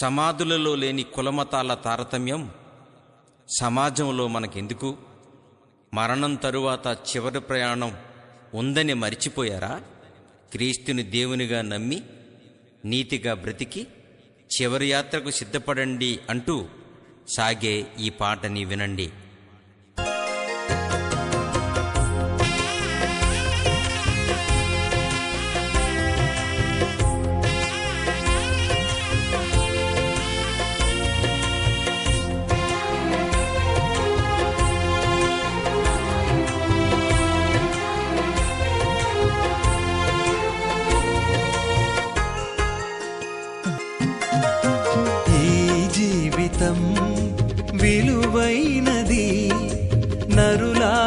సమాధులలో లేని కులమతాల తారతమ్యం సమాజంలో మనకెందుకు? మరణం తరువాత చివరి ప్రయాణం ఉందని మరిచిపోయారా? క్రీస్తుని దేవునిగా నమ్మి నీతిగా బ్రతికి చివరి యాత్రకు సిద్ధపడండి అంటూ సాగే ఈ పాటని వినండి.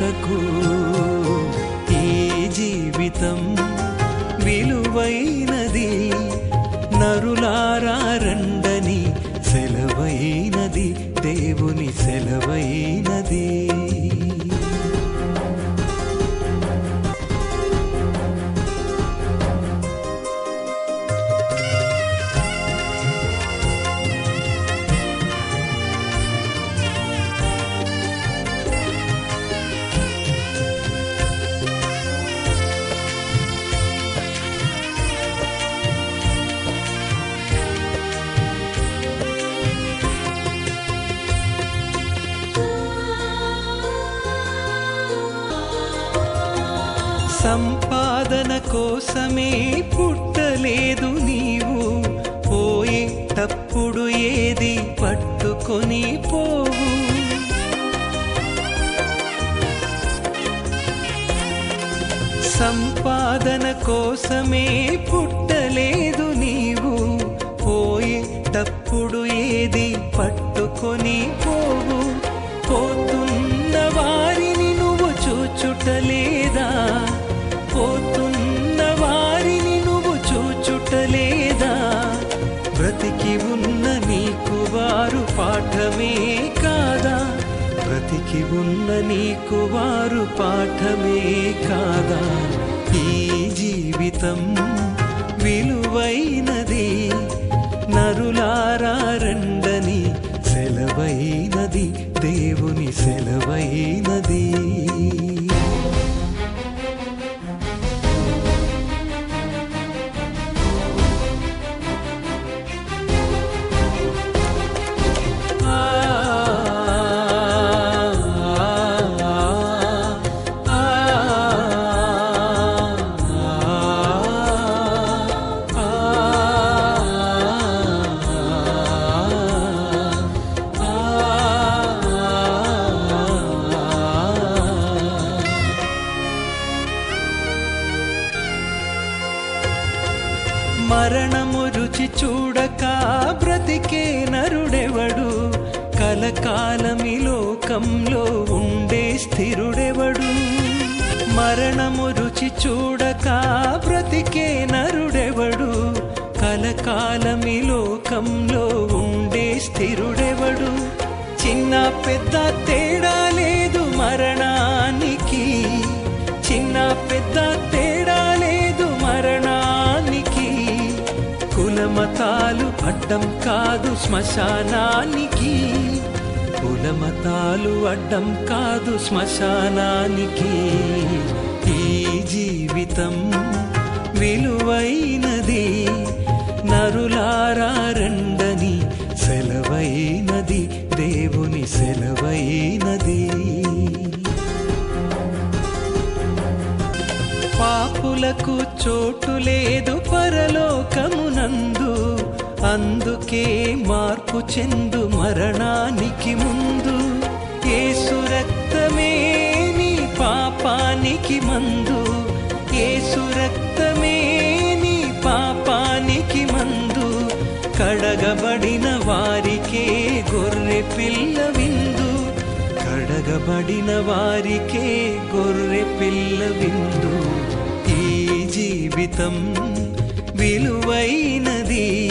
చేయుటకు ఈ జీవితం విలువైనది నరులారండని నీకు వారు పాఠమే కాదా? ఈ జీవితం శ్మశానానికి కులమతాలు అడ్డం కాదు శ్మశానానికి. ఈ జీవితం విలువైనది నరులారండని సెలవైనది దేవుని సెలవైనది. పాపులకు చోటు లేదు పరలోకమునందు అందుకే మార్పు చెందు మరణానికి ముందు. ఏసురక్తమే నీ పాపానికి మందు. ఏసురక్తమే నీ పాపానికి మందు. కడగబడిన వారికే గొర్రె పిల్ల విందు. కడగబడిన వారికే గొర్రె పిల్ల విందు. ఈ జీవితం విలువైనది.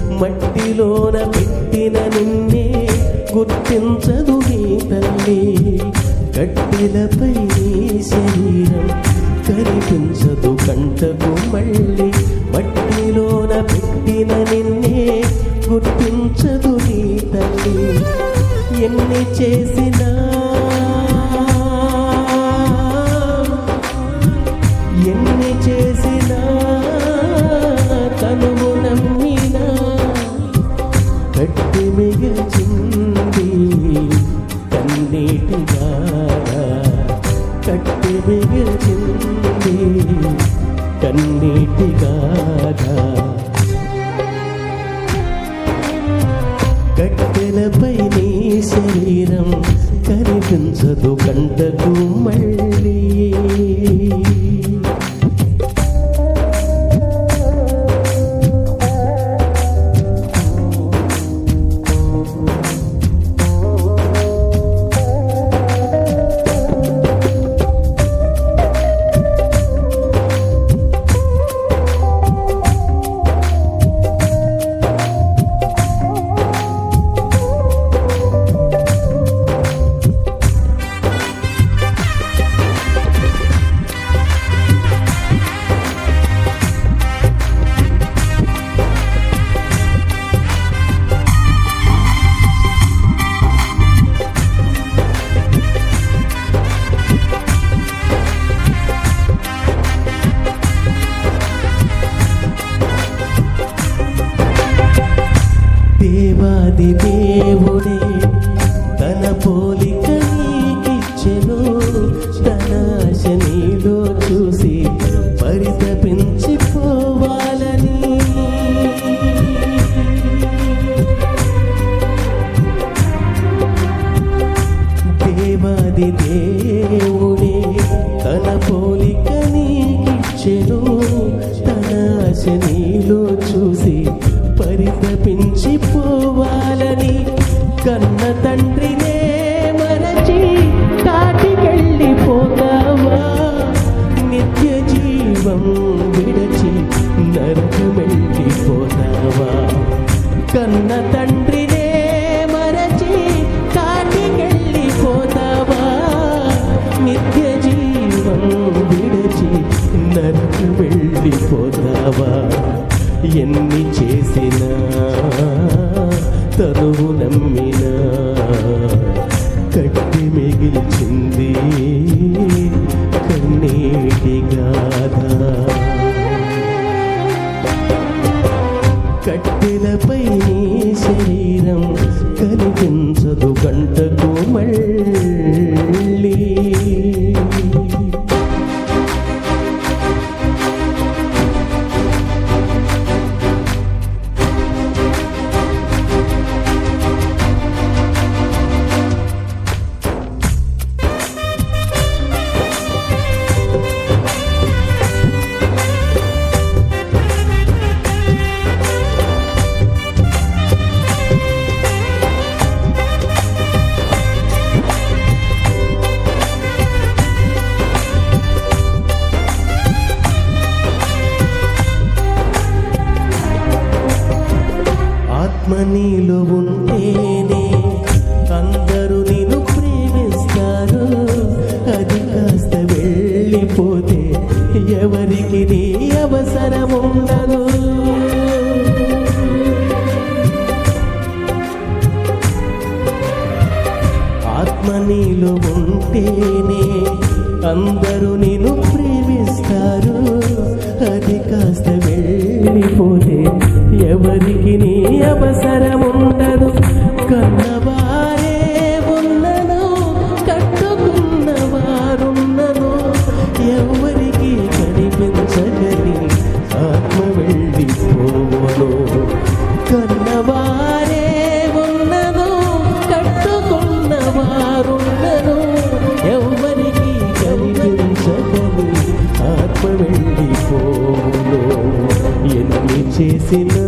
మట్టిలోన పెట్టిన నిన్నే గుర్తించదు నీ తల్లి. కట్టెలపై నీ శరీరం కనిపించదు కంటకు మళ్ళీ. మట్టిలోన పెట్టిన నిన్నే గుర్తించదు నీ తల్లి. ఎన్ని చేసినా राधा ఆత్మ నీలో ఉంటేనే అందరూ నిన్ను ప్రేమిస్తారు. అది కాస్త వెళ్ళిపోతే ఎవరికి నీ అవసరం ఉండదు ఆత్మ నీలో ఉంటేనే అందరూ నిన్ను ప్రేమిస్తారు. అది కాస్త ఎవరికి నీ అవసరముండదు. కన్నవారే ఉన్నను కట్టుకున్నవారున్నను. ఎవరికి కనిపించగలి ఆత్మ వెళ్ళి పోవను. కన్నవారే ఉన్నను కట్టుకున్నవారున్నను. ఎవరికి కనిపించగలి ఆత్మ వెళ్ళి పోవను. ఎన్ని చేసిన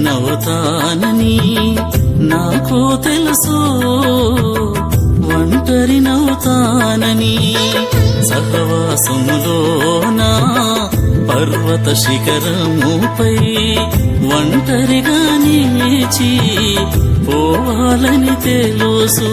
నవ్వుతానని నాకు తెలుసు. ఒంటరి నవ్వుతానని సహవాసములోన పర్వత శిఖరముపై ఒంటరిగా నిలిచి పోవాలని తెలుసు.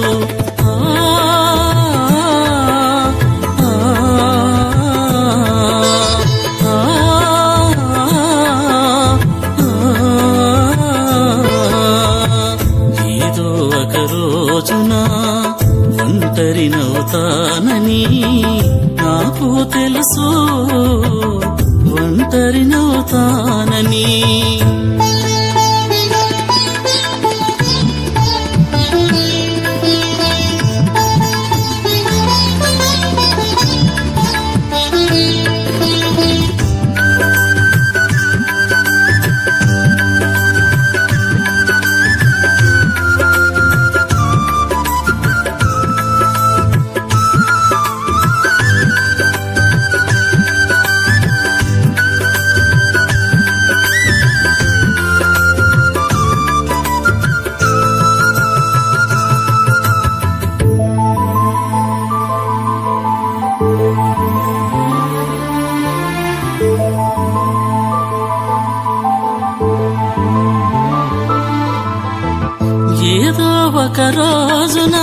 ఒక రోజున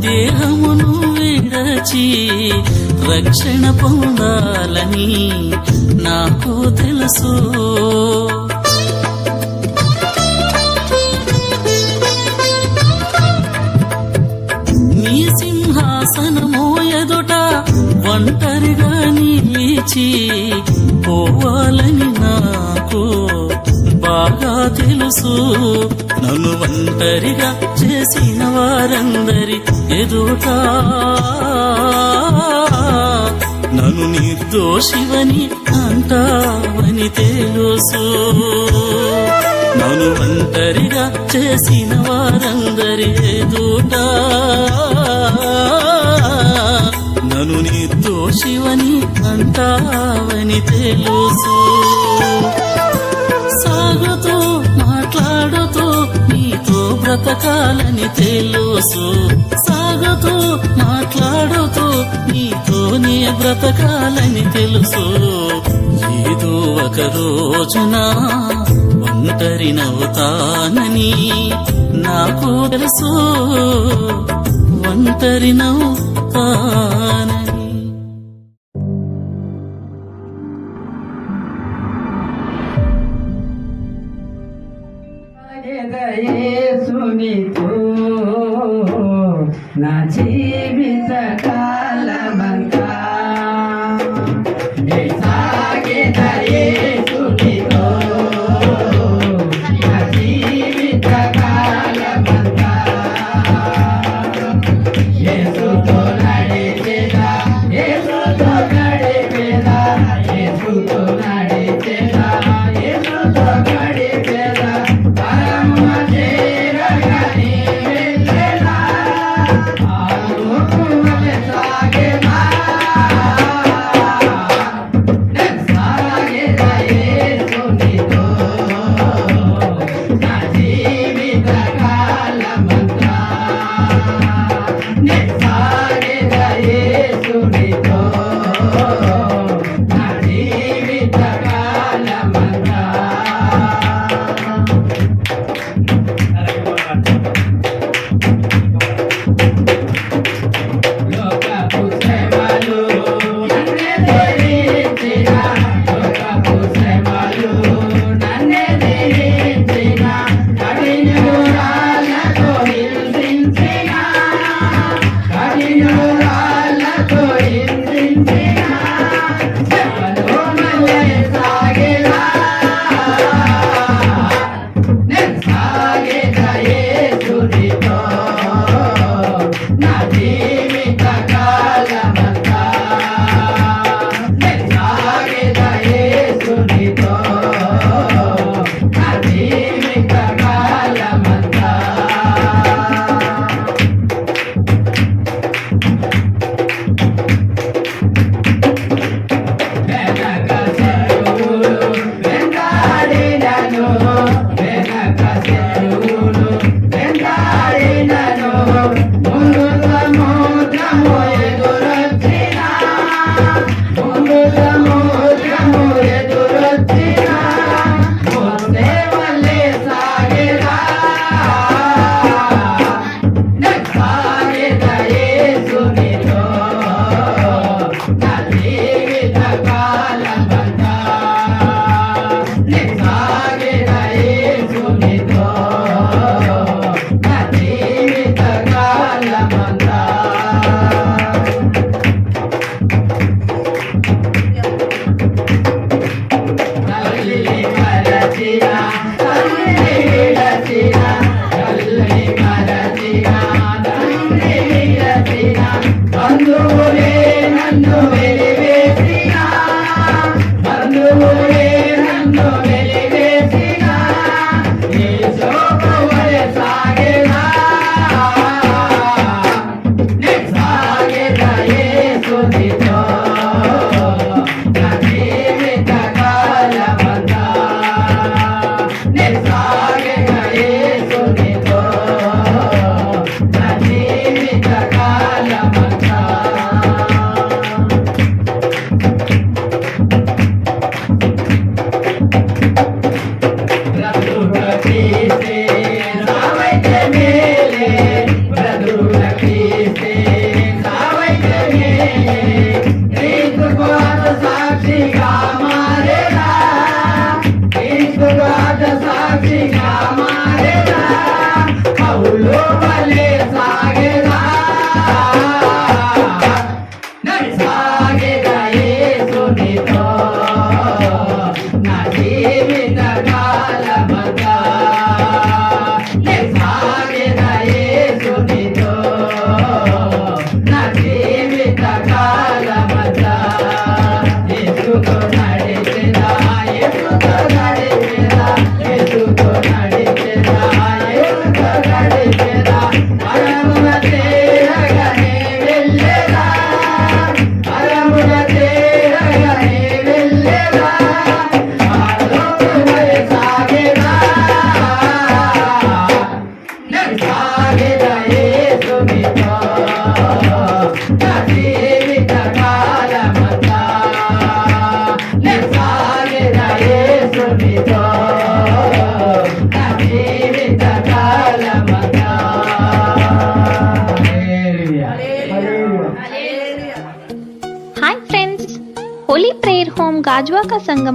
దేహమును విడచి రక్షణ పొందాలని నాకు తెలుసు. నీ సింహాసనము ఎదుట ఒంటరిగా నిలిచి పోవాలని తెలుసు నన్ను ఒంటరిగా చేసిన వారందరి ఎదుట. నన్ను నిర్దోషివని అంటావని తెలుసు. నన్ను ఒంటరిగా చేసిన వారందరి ఎదుట. నన్ను నిర్దోషివని అంటావని తెలుసు. బ్రతకాలని తెలుసు సాగుతూ మాట్లాడుతూ నీతోనే బ్రతకాలని తెలుసు. ఏదో ఒక రోజున ఒంటరి నవ్వుతానని నాకు తెలుసు. ఒంటరి నా జీవిత కాలమంతా